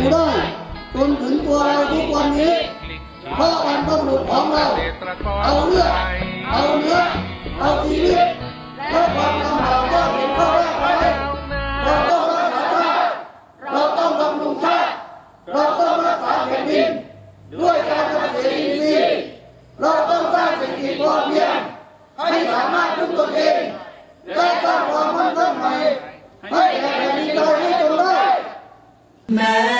ไปอยู่ได้จนถึงตัวเราทุกวันนี้เพราะบรรพบุรุษของเรา เอาเลือดเอาเนื้อเอาชีวิตและความลำบากยากเข็นเข้าแรกไว้เราต้องรักษาชาติเราต้องบำรุงชาติเราต้องรักษาแผ่นดินด้วยการเกษตรอินทรีเราต้องสร้างเศรษฐกิจพอเพียงให้สามารถพึ่งตนเองและสร้างความมั่นคงใหม่ให้แก่แผ่นดินไทยให้จงได้แม่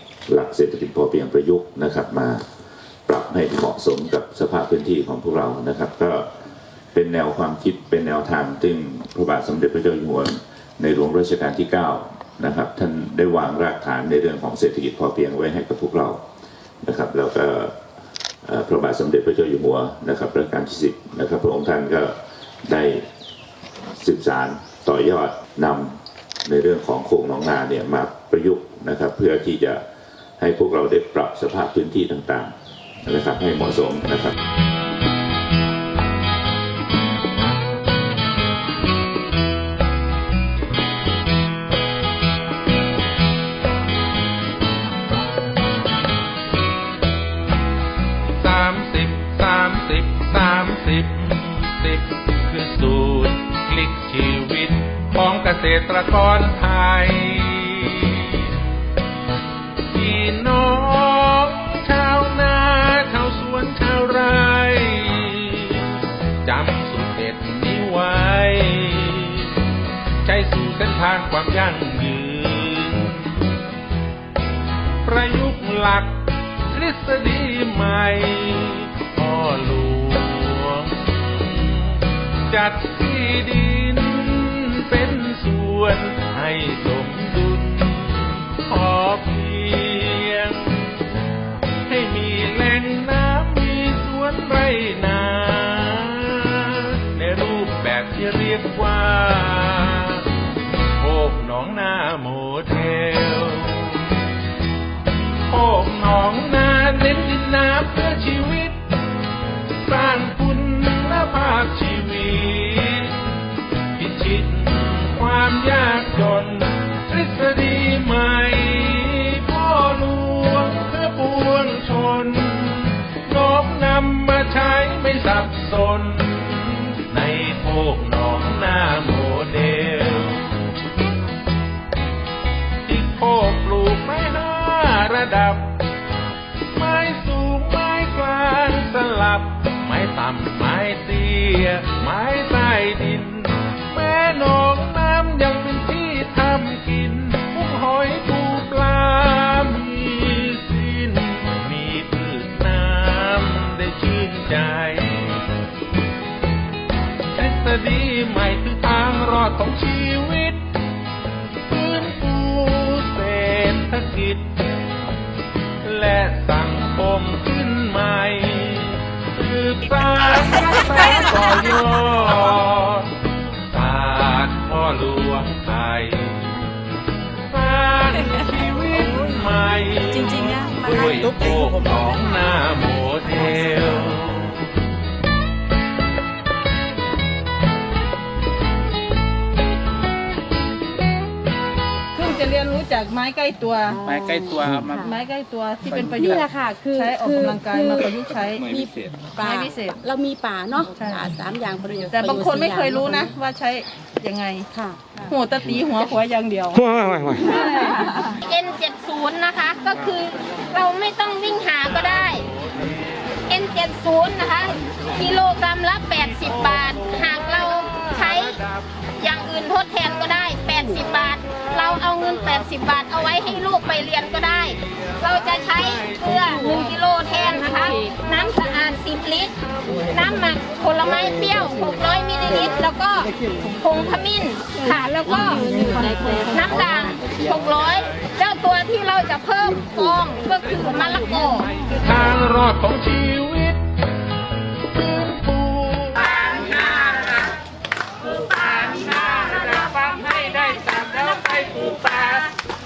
หลักเศรษฐกิจพอเพียงประยุกต์นะครับ มาปรับให้เหมาะสมกับสภาพพื้นที่ของพวกเรานะครับ ก็เป็นแนวความคิดเป็นแนวทางซึ่งพระบาทสมเด็จพระเจ้าอยู่หัวในหลวงรัชกาลที่ 9 นะครับ ท่านได้วางรากฐานในเรื่องของเศรษฐกิจพอเพียงไว้ให้กับพวกเรานะครับ แล้วก็พระบาทสมเด็จพระเจ้าอยู่หัวนะครับรัชกาลที่ 10 นะครับ พระองค์ท่านก็ได้สืบสารต่อยอดนำในเรื่องของโครงหนองนาเนี่ยมาประยุกต์นะครับ เพื่อที่จะ ให้พวกเราได้ปรับสภาพพื้นที่ต่างๆนะครับให้เหมาะสมนะครับสามสิบสามสิบสามสิบสิบคือสูตรพลิกชีวิตของเกษตรกรไทย ความยั่งยืน ประยุกต์หลักทฤษฎีใหม่พ่อหลวง จัดที่ดินเป็นส่วนให้สม กหนองนาโม ต่ำไม้เตี้ยไม้ใต้ดิน ลวงไทยสร้างชีวิตใหม่จริงๆนะมันด้วยโคกของนาโมเดล รียนรู้จากไม้ใกล้ตัว ไม้ใกล้ตัวเอามา ไม้ใกล้ตัวที่เป็นประโยนี่ชน์แหละค่ะ คือใช้ออกคืกำลังกายมาประยุกต์ใช้เหมือนพิเศษ ป่าไม้พิเศษเรามีป่าเนาะใช่ ป่าสามอย่างประโยชน์แต่บางคนไม่เคยรู้นะปว่าใช้ยังไงระโยชน์สี่อย่างค่ะ หัวตะตีหัวหัวอย่างเดียว N70 นะคะก็คือเราไม่ต้องวิ่งหาก็ได้ N70 นะคะกิโลกรัมละ 80 บาท หากเราใช้อย่างอื่นทดแทนก็ได้ 80 บาท เราเอาเงิน 80 บาท เอาไว้ให้ลูกไปเรียนก็ได้ เราจะใช้เกลือ1กิโลแทนนะคะ น้ำสะอาด 10 ลิตร น้ำหมักผลไม้เปรี้ยว 600 มิลลิลิตร แล้วก็ผงขมิ้นค่ะ แล้วก็น้ำด่าง 600 เจ้าตัวที่เราจะเพิ่มฟองก็คือมะละกอทางรอดของชีว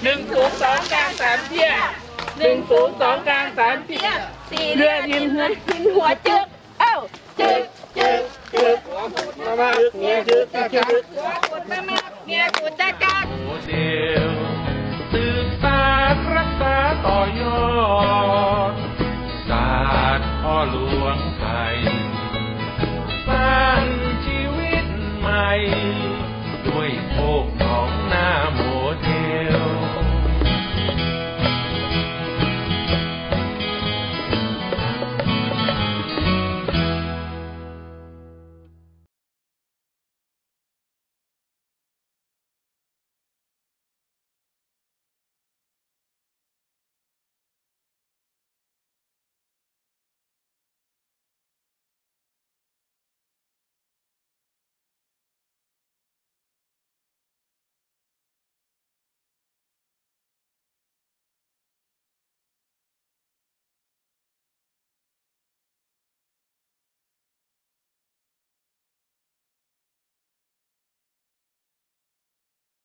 หนึ่งศูนย์สองกลางสามเที่ยหนึ่งศูนย์สองกลางสามเที่ยสี่เลือดยิ้มหัวมหัวจึกเอ้าจึกจึกจึกมามาจึกเมียจึกจึกหัวกมามาเมียกดจ้าจ้าเดียวสืบสานรักษาต่อยอดศาสตร์พ่อหลวงไทยสร้างชีวิตใหม่